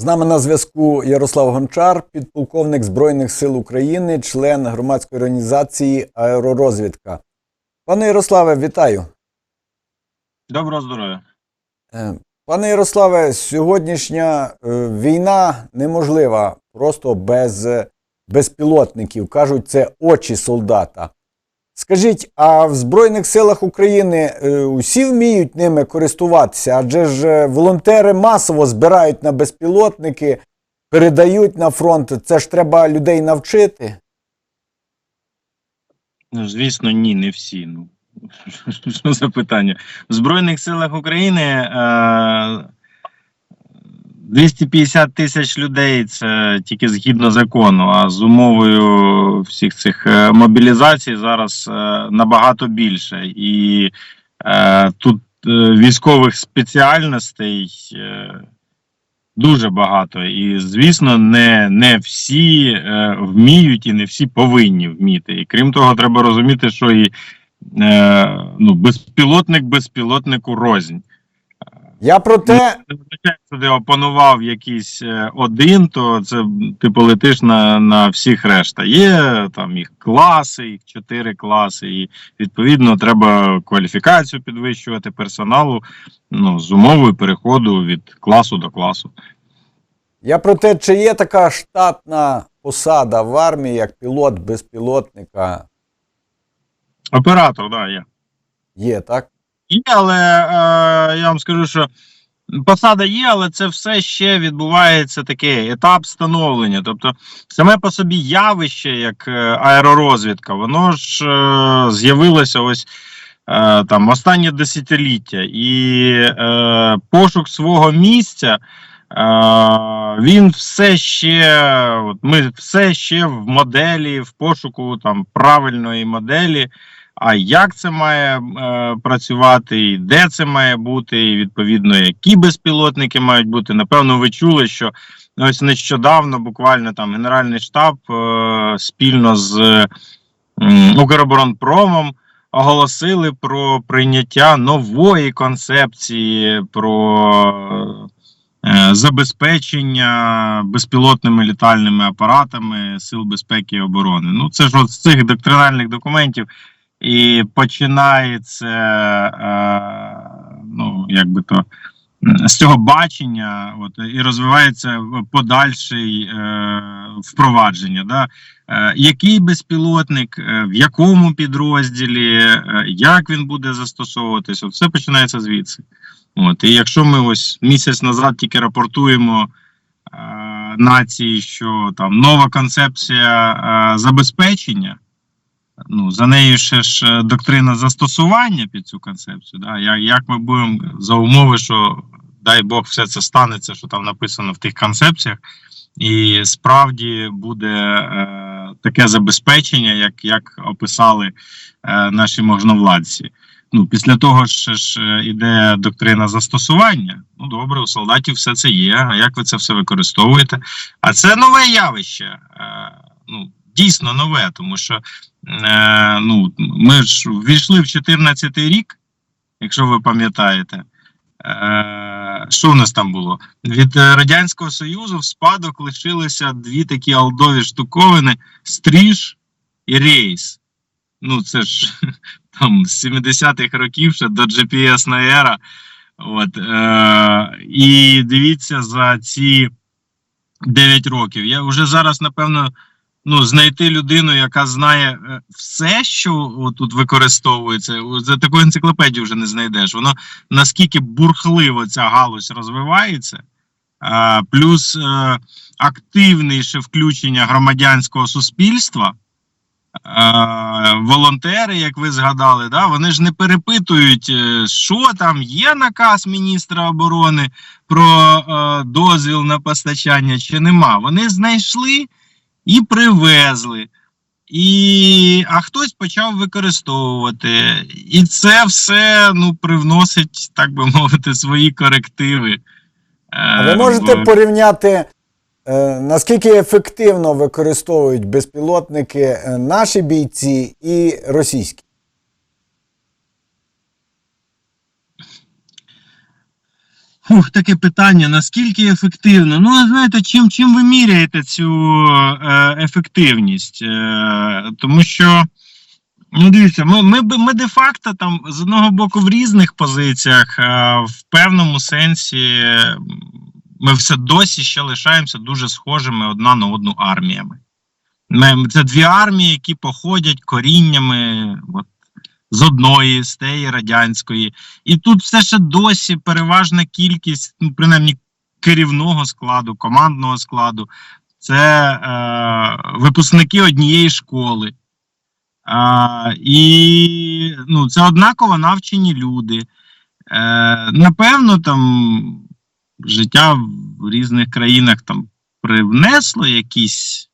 З нами на зв'язку Ярослав Гончар, підполковник Збройних сил України, член громадської організації Аеророзвідка. Пане Ярославе, вітаю. Доброго здоров'я. Е, Пане Ярославе, сьогоднішня е, війна неможлива просто без е, безпілотників. Кажуть, це очі солдата. Скажіть, а в Збройних силах України е, усі вміють ними користуватися? Адже ж е, волонтери масово збирають на безпілотники, передають на фронт. Це ж треба людей навчити. Ну, звісно, ні, не всі. Ну що за питання? В Збройних силах України е, 250 тисяч людей це тільки згідно закону. А з умовою всіх цих е, мобілізацій зараз е, набагато більше. І е, тут е, військових спеціальностей. Дуже багато, і звісно, не, не всі вміють і не всі повинні вміти. І крім того, треба розуміти, що і е, ну, безпілотник безпілотнику рознь. Я про те, Не означає, що ти опанував якийсь е, один, то це ти полетиш на, на всіх решта. Є там їх класи, їх чотири класи, і відповідно треба кваліфікацію підвищувати персоналу ну, з умовою переходу від класу до класу. я про те, чи є така штатна посада в армії, як пілот безпілотника. Оператор, да, є. Є, так? Є, але е, я вам скажу, що посада є, але це все ще відбувається такий етап становлення. Тобто, саме по собі явище, як е, аеророзвідка, воно ж е, з'явилося ось е, там останнє десятиліття, і е, пошук свого місця. е, Він все ще, от ми все ще в моделі, в пошуку там правильної моделі. А як це має е, працювати, і де це має бути, і відповідно, які безпілотники мають бути. Напевно, ви чули, що ось нещодавно, буквально там Генеральний штаб е, спільно з м, Укроборонпромом оголосили про прийняття нової концепції про е, забезпечення безпілотними літальними апаратами Сил безпеки і оборони. Ну, це ж от з цих доктринальних документів. І починається, е, ну як би то з цього бачення, от і розвивається подальший е, впровадження. Да? Е, який безпілотник, в якому підрозділі, як він буде застосовуватися, все починається звідси. От, і якщо ми ось місяць назад тільки рапортуємо е, нації, що там нова концепція е, забезпечення ну, за нею ще ж е, доктрина застосування під цю концепцію. Да? Як, як ми будемо за умови, що дай Бог все це станеться, що там написано в тих концепціях, і справді буде е, таке забезпечення, як, як описали е, наші можновладці. Ну, після того ще ж е, іде доктрина застосування. Ну, добре, у солдатів все це є. А як ви це все використовуєте? А це нове явище. Е, ну, дійсно нове, тому що е, ну, ми ж ввійшли в 14 рік, якщо ви пам'ятаєте. Е, що в нас там було? Від Радянського Союзу в спадок лишилися дві такі алдові штуковини: стріж і рейс. Ну, це ж там з 70-х років ще до GPS-на ера. От, е, і дивіться за ці 9 років. Я вже зараз, напевно, ну, знайти людину, яка знає е, все, що тут використовується, за таку енциклопедію вже не знайдеш. Воно наскільки бурхливо ця галузь розвивається, плюс е, активніше включення громадянського суспільства. Е, волонтери, як ви згадали, да, вони ж не перепитують, що там є наказ міністра оборони про дозвіл на постачання чи нема. Вони знайшли і привезли. І, а хтось почав використовувати. І це все ну, привносить, так би мовити, свої корективи. А ви Е, можете Бо... порівняти, е, наскільки ефективно використовують безпілотники е, наші бійці і російські? Ух, таке питання. Наскільки ефективно? Ну, знаєте, чим, чим ви міряєте цю е, ефективність? Е, тому що, ну, дивіться, ми, ми, ми де-факто там з одного боку в різних позиціях, е, в певному сенсі, ми все досі ще лишаємося дуже схожими одна на одну арміями. Ми, це дві армії, які походять коріннями от, з одної, з тієї радянської. І тут все ще досі переважна кількість, ну, принаймні, керівного складу, командного складу це е, випускники однієї школи. Е, і ну, це однаково навчені люди. Е, напевно, там життя в різних країнах там привнесло якісь,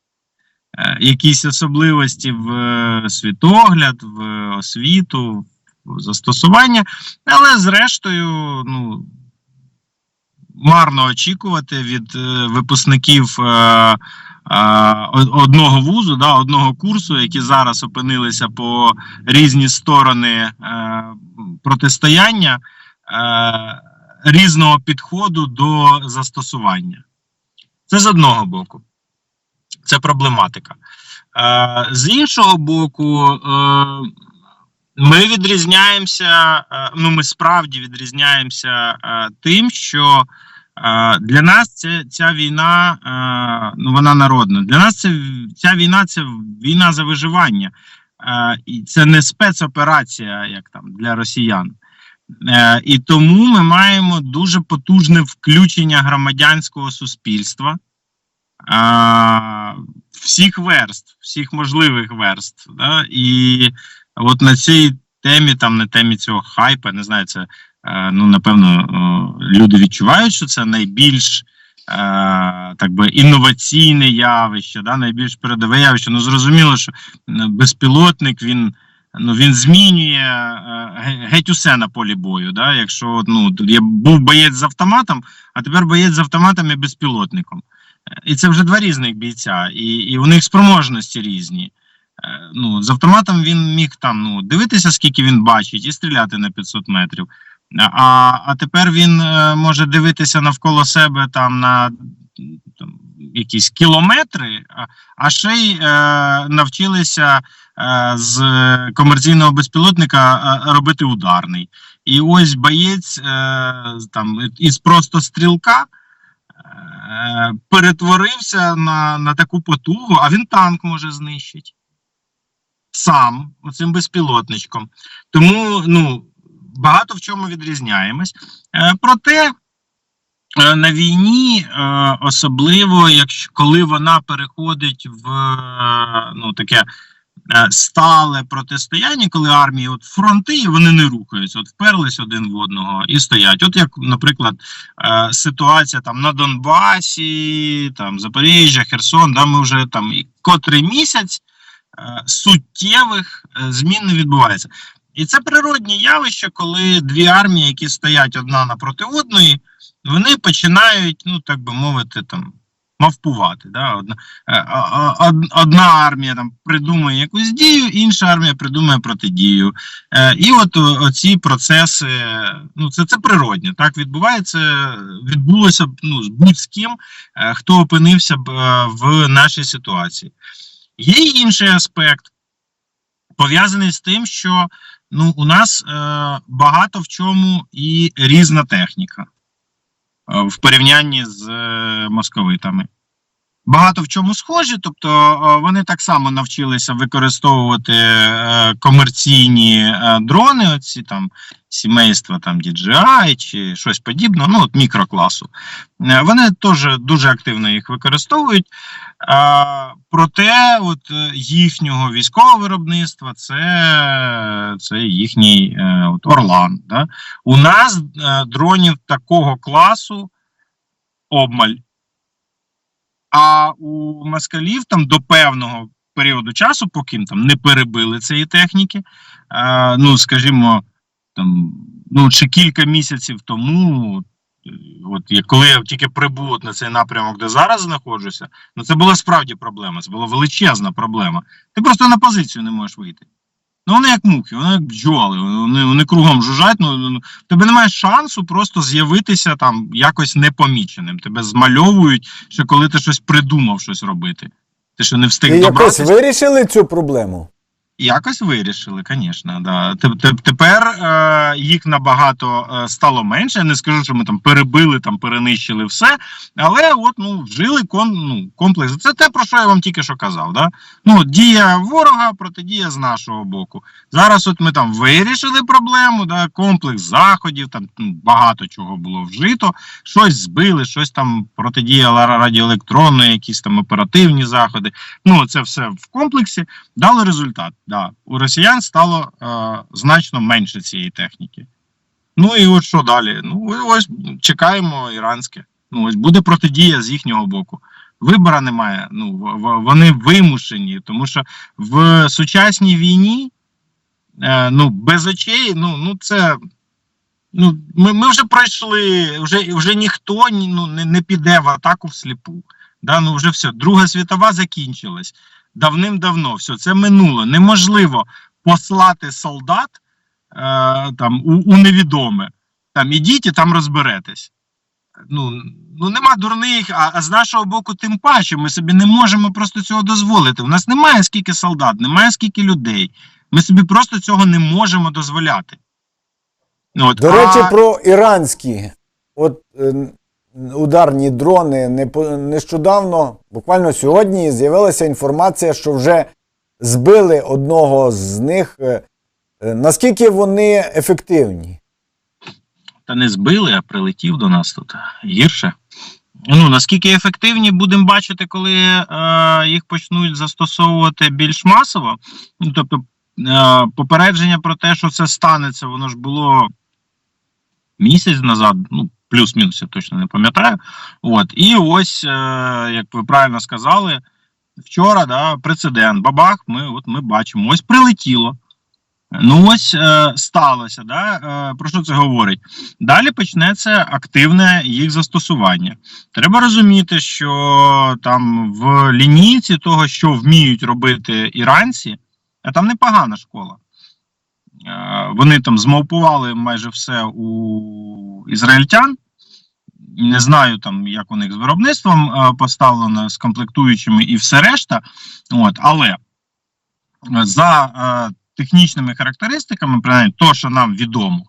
якісь особливості в е, світогляд, в освіту, в застосування, але зрештою, ну, марно очікувати від е, випускників. Е, е, од- Одного вузу, да, одного курсу, які зараз опинилися по різні сторони е, протистояння, е, різного підходу до застосування. Це з одного боку. Це проблематика. Е, з іншого боку, е, ми відрізняємося, е, ну ми справді відрізняємося тим, що для нас це, ця війна, ну вона народна. Для нас це, ця війна це війна за виживання. І це не спецоперація, як там для росіян. І тому ми маємо дуже потужне включення громадянського суспільства всіх верств, всіх можливих верств. Да? І от на цій темі, там на темі цього хайпа, не знаю, це е, ну напевно о, люди відчувають, що це найбільш. е, Так би інноваційне явище, да, найбільш передове явище. Ну зрозуміло, що безпілотник він ну він змінює е, геть усе на полі бою. Да? Якщо ну я був боєць з автоматом, а тепер боєць з автоматом і безпілотником. І це вже два різних бійця, і, і у них спроможності різні. Е, Ну, з автоматом він міг там ну, дивитися, скільки він бачить, і стріляти на 500 метрів. А, а тепер він е, може дивитися навколо себе там на там, якісь кілометри, а, ще й е, навчилися е, з комерційного безпілотника е, робити ударний. І ось боєць е, там із просто стрілка перетворився на, на таку потугу, а він танк може знищити. Сам, оцим безпілотничком. Тому ну, багато в чому відрізняємось. Е, проте е, на війні, е, особливо, якщо коли вона переходить в е, ну, таке е, стале протистояння, коли армії от фронти і вони не рухаються, от вперлись один в одного і стоять. От як, наприклад, е, ситуація там на Донбасі, там Запоріжжя, Херсон, да, ми вже там і котрий місяць е, суттєвих е, змін не відбувається. І це природні явище, коли дві армії, які стоять одна напроти одної, вони починають, ну так би мовити, там мавпувати. Да? Одна, е, одна армія там придумує якусь дію, інша армія придумує протидію. Е, І от оці процеси, ну це, це природньо. Так відбувається, відбулося ну, з будь-з ким, е, хто опинився б в нашій ситуації. Є інший аспект, пов'язаний з тим, що ну, у нас е, багато в чому і різна техніка в порівнянні з е, московитами. Багато в чому схожі, тобто вони так само навчилися використовувати е, комерційні е, дрони, оці там сімейства там DJI чи щось подібне, ну от мікрокласу. Е, Вони теж дуже активно їх використовують. Проте, от їхнього військового виробництва це, це їхній от Орлан. Да? У нас дронів такого класу обмаль. А у москалів там до певного періоду часу, поки там не перебили цієї техніки, е, ну скажімо, там, ну чи кілька місяців тому, е, от я- коли я тільки прибув на цей напрямок, де зараз знаходжуся, ну це була справді проблема. Це була величезна проблема. Ти просто на позицію не можеш вийти. Ну, вони як мухи, вони як бджоли, вони, вони кругом жужжать. Ну, ну, тебе немає шансу просто з'явитися там якось непоміченим. Тебе змальовують, що коли ти щось придумав щось робити. Ти що не встиг І якось вирішили цю проблему? Якось вирішили, звісно. Да. Теп- теп- Тепер е, їх набагато е, стало менше. Я не скажу, що ми там перебили, там перенищили все. Але от ну вжили кон, ну, комплекс. Це те, про що я вам тільки що казав. Да? Ну, дія ворога, протидія з нашого боку. Зараз от ми там вирішили проблему, да, комплекс заходів, там ну, багато чого було вжито, щось збили, щось там протидія ла- радіоелектронної, якісь там оперативні заходи. Ну, це все в комплексі дало результат. Да. У росіян стало е, значно менше цієї техніки. Ну і от що далі? Ну, ось чекаємо іранське. Ну, ось буде протидія з їхнього боку. Вибора немає. Ну, вони вимушені, тому що в сучасній війні е, ну, без очей, ну, ну це. Ну, ми, ми вже пройшли, вже, вже ніхто ну, не, не піде в атаку всліпу. Да, ну вже все. Друга світова закінчилась давним-давно. Все, це минуло. Неможливо послати солдат е, там, у, у невідоме. Там ідіть і там розберетесь. Ну, ну нема дурних, а, а з нашого боку, тим паче, ми собі не можемо просто цього дозволити. У нас немає скільки солдат, немає скільки людей. Ми собі просто цього не можемо дозволяти. От, До речі, а- про іранські от, е, ударні дрони нещодавно, буквально сьогодні, з'явилася інформація, що вже збили одного з них. Е, е, Наскільки вони ефективні? Та не збили, а прилетів до нас тут гірше. Ну, наскільки ефективні будемо бачити, коли е, їх почнуть застосовувати більш масово. Ну, тобто, е, попередження про те, що це станеться, воно ж було місяць назад, ну, плюс-мінус, я точно не пам'ятаю. От, і ось, як ви правильно сказали, вчора да, прецедент. Бабах, ми, от ми бачимо, ось прилетіло. Ну, ось е, сталося. Да? Е, про що це говорить? Далі почнеться активне їх застосування. Треба розуміти, що там в лінійці того, що вміють робити іранці, а там непогана школа. Е, Вони там змовпували майже все у ізраїльтян. Не знаю, там, як у них з виробництвом е, поставлено з комплектуючими і все решта. От, але е, за технічними характеристиками, принаймні, то, що нам відомо,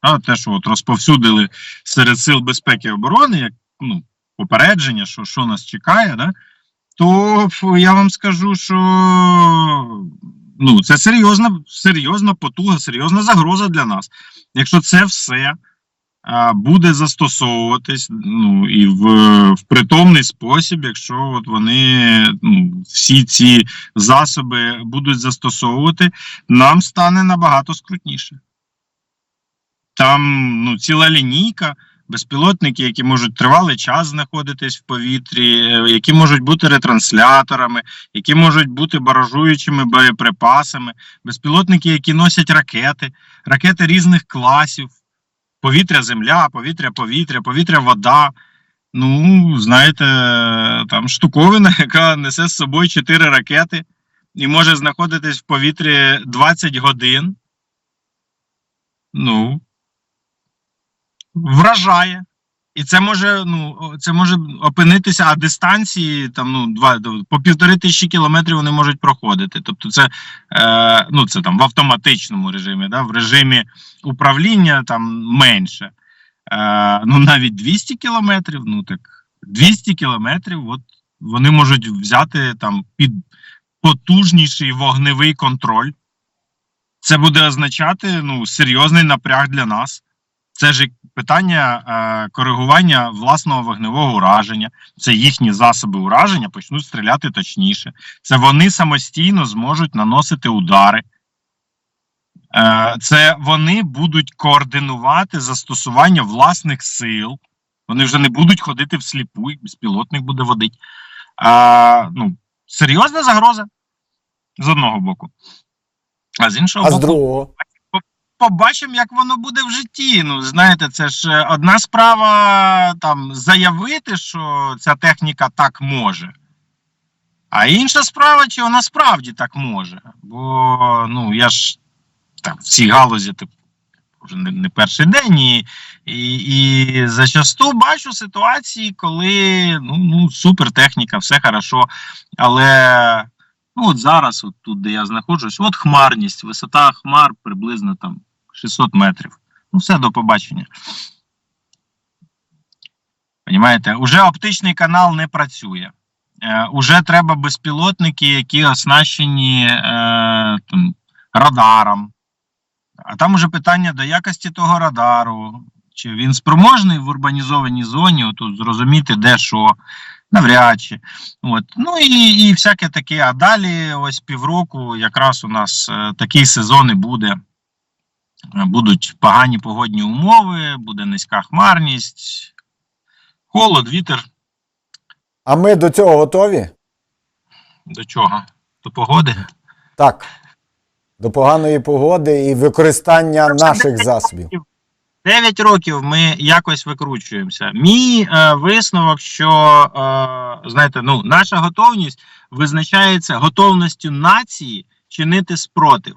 а, те, що от розповсюдили серед сил безпеки і оборони, як ну, попередження, що, що нас чекає, да, то я вам скажу, що ну, це серйозна, серйозна потуга, серйозна загроза для нас. Якщо це все а, буде застосовуватись ну, і в, в притомний спосіб, якщо от вони ну, всі ці засоби будуть застосовувати, нам стане набагато скрутніше. Там ну, ціла лінійка, безпілотники, які можуть тривалий час знаходитись в повітрі, е, які можуть бути ретрансляторами, які можуть бути баражуючими боєприпасами, безпілотники, які носять ракети, ракети різних класів, повітря, земля, повітря, повітря, повітря, вода. Ну, знаєте, там штуковина, яка несе з собою 4 ракети і може знаходитись в повітрі 20 годин. Ну, вражає. І це може, ну, це може опинитися, а дистанції там, ну, два, по півтори тисячі кілометрів вони можуть проходити. Тобто, це, е, ну, це там в автоматичному режимі, да, в режимі управління там менше. Е, ну, навіть 200 кілометрів, ну так, 200 кілометрів, от вони можуть взяти там під потужніший вогневий контроль. Це буде означати ну, серйозний напряг для нас. Це ж питання е, коригування власного вогневого ураження. Це їхні засоби ураження почнуть стріляти точніше. Це вони самостійно зможуть наносити удари. Е, це вони будуть координувати застосування власних сил. Вони вже не будуть ходити всліпу, і безпілотник буде водити. А, ну, серйозна загроза з одного боку. А з іншого А з другого? Побачимо, як воно буде в житті. Ну, знаєте, це ж е, одна справа там заявити, що ця техніка так може. А інша справа, чи вона справді так може. Бо ну я ж там в цій галузі типу, вже не, не перший день, і, і, і зачасту бачу ситуації, коли ну, ну супер техніка, все хорошо. Але ну, от зараз, от тут, де я знаходжусь, от хмарність, висота хмар приблизно там 600 метрів. Ну, все до побачення. Понімаєте, уже оптичний канал не працює. Е, уже треба безпілотники, які оснащені е, там, радаром. А там уже питання до якості того радару. Чи він спроможний в урбанізованій зоні, отут зрозуміти, де що, навряд чи. От. Ну і, і всяке таке. А далі, ось півроку, якраз у нас е, такий сезон і буде. Е, Будуть погані погодні умови, буде низька хмарність, холод, вітер. А ми до цього готові? До чого? До погоди. Так. До поганої погоди і використання наших засобів. 9 років ми якось викручуємося. Мій е, висновок, що е, знаєте, ну наша готовність визначається готовністю нації чинити спротив.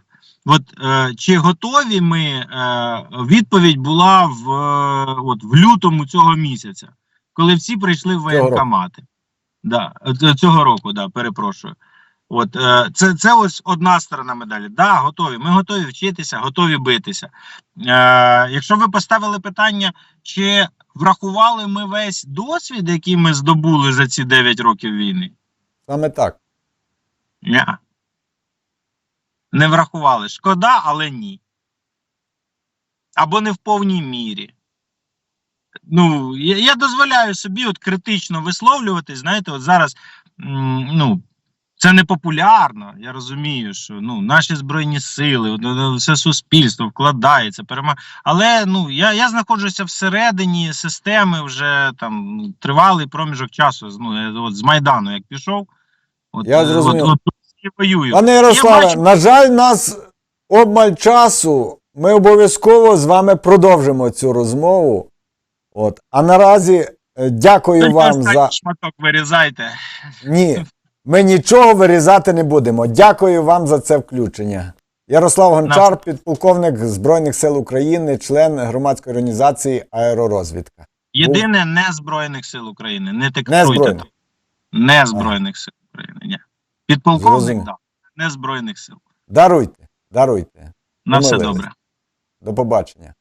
От е, чи готові ми? Е, відповідь була в, е, от, в лютому цього місяця, коли всі прийшли в воєнкомати. Да, е, цього року, да, перепрошую. От е, це, це ось одна сторона медалі. Да, готові. Ми готові вчитися, готові битися. Е, якщо ви поставили питання, чи врахували ми весь досвід, який ми здобули за ці 9 років війни? Саме так. Ні. Не врахували. Шкода, але ні. Або не в повній мірі. Ну, я, я дозволяю собі от критично висловлюватись. Знаєте, от зараз ну, це не популярно. Я розумію, що ну, наші збройні сили, все суспільство вкладається, перема... Але ну, я, я знаходжуся всередині системи вже там тривалий проміжок часу. Ну, от, з Майдану, як пішов. От, Я е, зрозумів. От, от, всі воюють. Пане Ярославе, бачу- на жаль, нас обмаль часу. Ми обов'язково з вами продовжимо цю розмову. От. А наразі е, дякую Тільки вам за. шматок вирізайте. Ні, ми нічого вирізати не будемо. Дякую вам за це включення. Ярослав Гончар, підполковник Збройних сил України, член громадської організації Аеророзвідка. Єдине не Збройних сил України. Не збройних. Не Збройних сил України. Ні. Підполковник, так. Не Збройних сил. Даруйте, даруйте. На все добре. До побачення.